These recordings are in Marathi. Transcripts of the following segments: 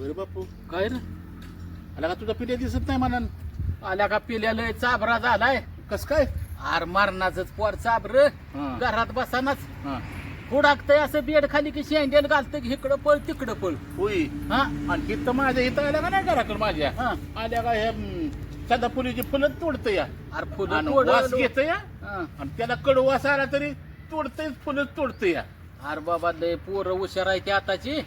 अरे बापू. काय रे? आला का तुझा पिढ्या दिसत नाही म्हणून? आल्या का पिल्याला चाबरा झालाय? कस काय? आर मारणाच पोर चाबर हा. घरात बसानाच. हा. फुडाकतय असं बेड खाली की शेंडेल घालतं की इकडं पळ तिकडं पळ. होई हा. आणि इथं माझ्या इथं आल्या का नाही घराकडे माझ्या? हा. आल्या का हे सदाफुलीची फुलं तोडतं या. अरे फुलं आणि तोडलं. वास घेत या. हा. आणि त्याला कडू वास आला तरी तोडतंय फुलं तोडतं या. अरे बाबा लय पोरं हुशार आहे ती आताची.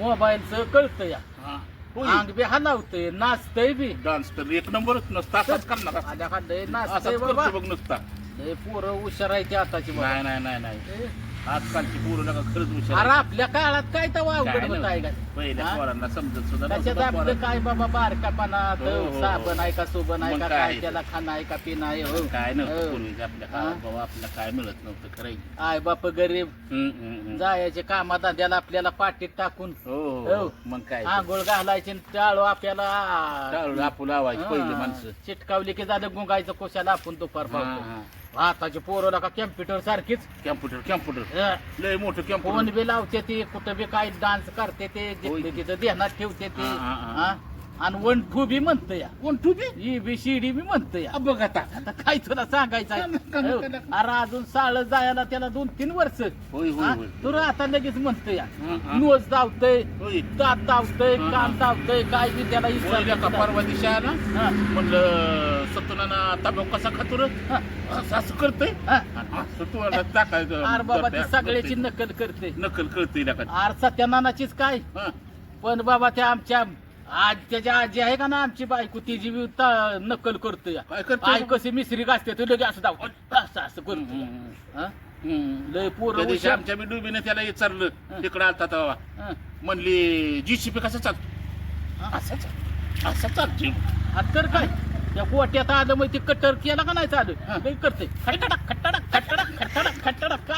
मोबाईलचं कळतं या. हा. होय. अंग बी हलावतंय नाचतय बी. डान्स तर एक नंबरच नसता असाच करणार असता. आल्या का लय नाचतय असाच बाबा. करतो बघ नुसता. लय पोरं हुशार आहे ती आताची बाबा नाही नाही नाही नाही. ए, आजकालची पोरं नका खरंच हुशार अरे आहेत. आपल्या काळात काय तर काय अवघड होत आहे नव्हतं. का पहिल्या हा? पोरांना समजत सुद्धा त्याच्यात नव्हतं आपलं पोरांना. काय बाबा बारकापणा हो, हो, साबण. आहे का सोबन आहे मग का काय? काय त्याला खाणं आहे का पिणं आहे हो काय नव्हतं हो. आपल्या हा? काळात बाबा आपल्याला काय मिळत नव्हतं खरं आहे. आय बाप गरीब हम्म, हम्म, हम्म. जायचे कामा धंद्याला आपल्याला पाठीत टाकून हो हो. हो मग काय आंघोळ घालायचे टाळू आपल्याला टाळू आपू लावायची पहिली माणसं चिटकावली की झालं गुंगायचं कोशाला आपण दुपार हा, पावतो हा. आताचे पोरं का कॅम्प्युटर सारखीच कॅम्प्युटर कॅम्प्युटर अ, लय मोठं फोन कॅम्प्युटर बी लावते ते कुठं बी काय डान्स करते ते होय. जिथलं तिथं ध्यानात ठेवते ते हा, हा, हा. हा? आणि वन टू बी म्हणतं या. कोण तू B? E B C D B म्हणतं या. बघ आता. आता काय तुला सांगायचं आहे? हो. अरे अजून साळ जायला त्याला दोन तीन वर्ष. होय होय हा? होय. तुला आता लगेच म्हणतं या. हा, हा. नोज धावतय होय. दात धावतय हा, कान हा. धावतय काय बी त्याला परवा दिवशी आला हा, म्हणलं सतुनाना ताब्याव कसा खातो रे? हा, असं असं करतंय? हा. टाकायचं अरे बाबा ती करतंय, सगळ्याची करतंय. नकल करते. नकल कळतंय लेका अरे सत्यानानाचीच काय? हा. पण बाबा त्या आमच्या आज त्याच्या आजी आहे का ना आमची बायको तिची बी ता- नकल करतो या काय करतोय? आई कशी मिसरी गाजते तू लगे असं दाव असं असं करतो हा? लय त्या दिवशी. आमच्या बिडुबीने त्याला विचारलं. तिकडे आलता तेव्हा हा. म्हणली जीसीपी कसा चालतो हा. असा असा चालतो हा, तर काय त्या गोट्यात आलं मग ते कट्टर केला का नाही चालू हा. करते खट्टडा खट्टडा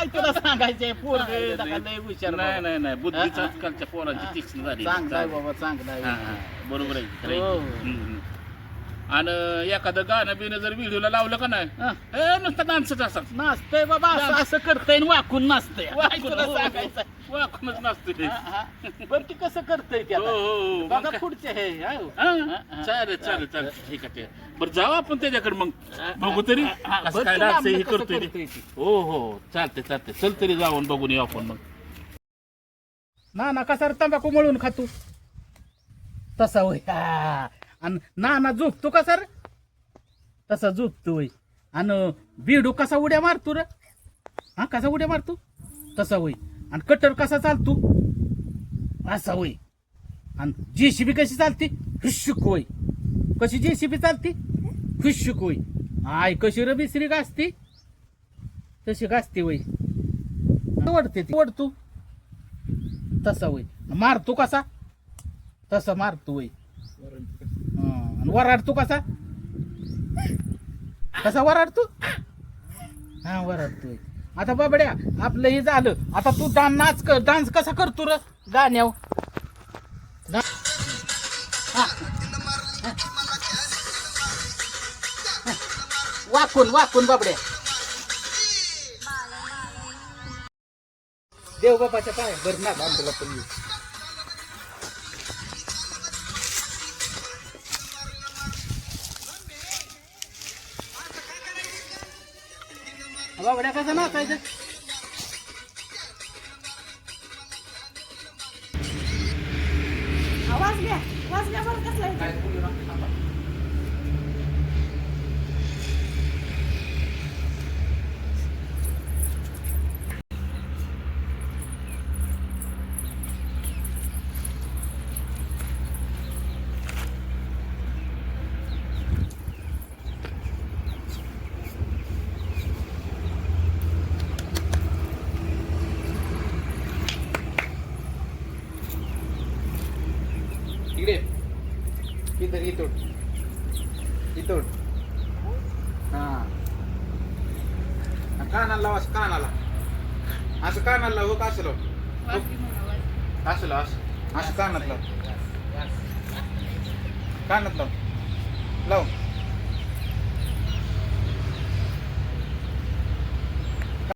काय तुला सांगायचंय पोर नाही, लय हुशार नाही. नाही नाही बुद्धीच. आजकालच्या पोरांची. तीक्ष्ण झाली चांगला आहे बाबा चांगला आहे. बरोबर आहे खरं आहे. हो. हम्म, हम्म. आणि एखादं गाणं बिणं जर व्हिडिओला लावलं का नाही हा. ए नुसतं डान्सच असत नाचतंय बाबा असं असं करतय आणि वाकून नाचतंय काय तुला हो, सांगायचं वाकूनच हा, हा. बरं ती कसं करतय हो हो हो. मग बघा काय? पुढचे हे हा. हा, हा. चालेल चालेल चालेल ठीक आहे. बरं जाऊ आपण त्याच्याकडे मग हा, बघू तरी हा, हा. कसं बरं काय तुला डान्स हे कसं करतोय ते. करतोय ते. हो हो चालते चालते चल तरी जाऊन बघून येऊ आपण मग ना ना कसा रे तंबाखू मळून खातो तसा होय हा. आणि ना ना झोपतो कसा सर? तसा झोपतो आणि बिडू कसा उड्या मारतो र? हा कसा उड्या मारतो? तसा होय. आणि कटर कसा चालतो? असा होय. आणि जेसीबी कशी चालते? हुशुक होय. कशी जेसीबी चालते? हुशुक होय. आय कशी र बिसरी गाजते? तशी गाजते होय. ओढते ती ओढतो. तसा होय. मारतो कसा? तसा मारतो होय. वराड तू कसा? कसा कसा वराडतो हा वराडतोय आता बाबड्या आपलं हे झालं. आता तू डान नाच कर. डान्स कसा करतो र? गाण्याव हा. वाकून वाकून बाबड्या. देव बाबाच्या पाय बरं ना बांधला पण बाबड्या कसं नाचायचं आवाज घ्या आवाज घ्या बरं कसला येतो. इकडे इथं इथून इथून हा. कानाला लाव असं कानाला. असं कानाला लाव हो का असं लाव? असं लाव असं. असं कानात लाव. कानात लाव. लाव.